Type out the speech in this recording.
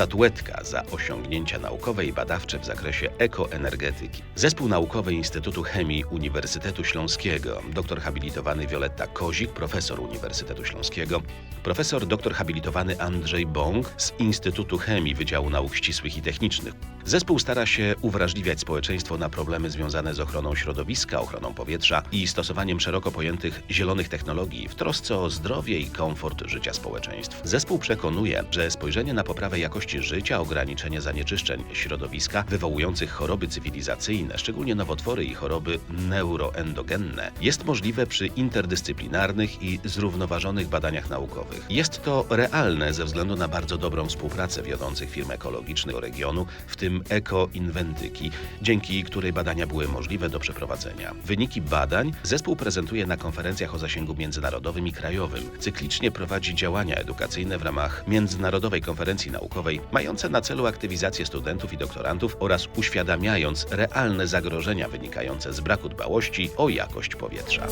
statuetka za osiągnięcia naukowe i badawcze w zakresie ekoenergetyki. Zespół naukowy Instytutu Chemii Uniwersytetu Śląskiego, doktor habilitowany Wioletta Kozik, profesor Uniwersytetu Śląskiego, profesor doktor habilitowany Andrzej Bąk z Instytutu Chemii Wydziału Nauk Ścisłych i Technicznych. Zespół stara się uwrażliwiać społeczeństwo na problemy związane z ochroną środowiska, ochroną powietrza i stosowaniem szeroko pojętych zielonych technologii w trosce o zdrowie i komfort życia społeczeństw. Zespół przekonuje, że spojrzenie na poprawę jakości życia, ograniczenie zanieczyszczeń środowiska wywołujących choroby cywilizacyjne, szczególnie nowotwory i choroby neuroendogenne, jest możliwe przy interdyscyplinarnych i zrównoważonych badaniach naukowych. Jest to realne ze względu na bardzo dobrą współpracę wiodących firm ekologicznych regionu, w tym Eko Inwentyki, dzięki której badania były możliwe do przeprowadzenia. Wyniki badań zespół prezentuje na konferencjach o zasięgu międzynarodowym i krajowym. Cyklicznie prowadzi działania edukacyjne w ramach Międzynarodowej Konferencji Naukowej, mające na celu aktywizację studentów i doktorantów oraz uświadamiając realne zagrożenia wynikające z braku dbałości o jakość powietrza.